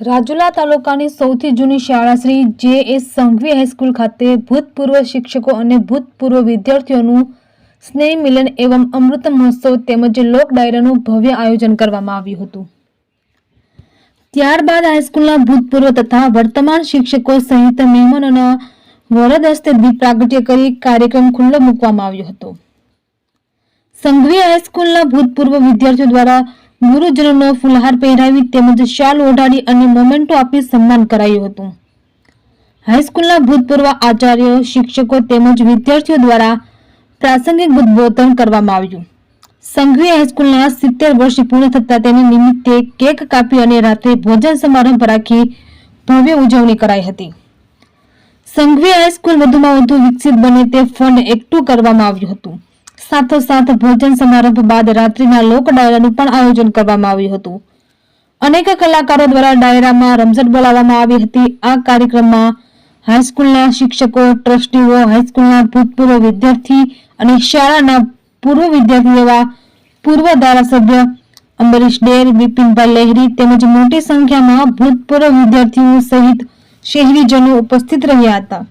રાજુલા તાલુકાની સૌથી જૂની શાળા શ્રી જે એસ સંઘવી હાઈસ્કૂલ ખાતે ભૂતપૂર્વ શિક્ષકો અને ભૂતપૂર્વ વિદ્યાર્થીઓનું સ્નેહ મિલન એવં અમૃત મહોત્સવ તેમજ લોક ડાયરાનું ભવ્ય આયોજન કરવામાં આવ્યું હતું. ત્યારબાદ હાઈસ્કૂલના ભૂતપૂર્વ તથા વર્તમાન શિક્ષકો સહિત મહેમાનોના વરદ હસ્તે દીપ પ્રાગટ્ય કરી કાર્યક્રમ ખુલ્લો મૂકવામાં આવ્યો હતો. સંઘવી હાઈસ્કૂલના ભૂતપૂર્વ વિદ્યાર્થીઓ દ્વારા ગુરુજનોનો ફુલહાર પહેરાવી તેમજ શાલ ઓઢાડી અને મોમેન્ટો આપી સન્માન કરાયું હતું. હાઈસ્કૂલના ભૂતપૂર્વ આચાર્યો, શિક્ષકો તેમજ વિદ્યાર્થીઓ દ્વારા પ્રાસંગિક ઉદ્બોધન કરવામાં આવ્યું. સંઘવી હાઈસ્કૂલના સિત્તેર વર્ષ પૂર્ણ થતા તેની નિમિત્તે કેક કાપી અને રાત્રે ભોજન સમારંભ રાખી ભવ્ય ઉજવણી કરાઈ હતી. સંઘવી હાઈસ્કૂલ વધુમાં વધુ વિકસિત બને તે ફંડ એકઠું કરવામાં આવ્યું હતું. સાથોસાથ ભોજન સમારંભ બાદ રાત્રિના લોક ડાયરાનું પણ આયોજન કરવામાં આવ્યું હતું. અનેક કલાકારો દ્વારા ડાયરામાં રમઝટ બોલાવવામાં આવી હતી. આ કાર્યક્રમમાં હાઈસ્કૂલના શિક્ષકો, ટ્રસ્ટીઓ, હાઈસ્કૂલના ભૂતપૂર્વ વિદ્યાર્થી અને શાળાના પૂર્વ વિદ્યાર્થી એવા પૂર્વ ધારાસભ્ય અંબરીશ ડેર બિપિનભાઈ લહેરી તેમજ મોટી સંખ્યામાં ભૂતપૂર્વ વિદ્યાર્થીઓ સહિત શહેરીજનો ઉપસ્થિત રહ્યા હતા.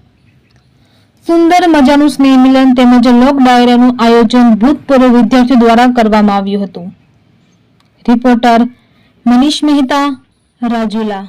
સુંદર મજાનું સ્નેહ મિલન તેમજ લોક ડાયરાનું આયોજન ભૂતપૂર્વ વિદ્યાર્થીઓ દ્વારા કરવામાં આવ્યું હતું. રિપોર્ટર મનીષ મહેતા, રાજુલા.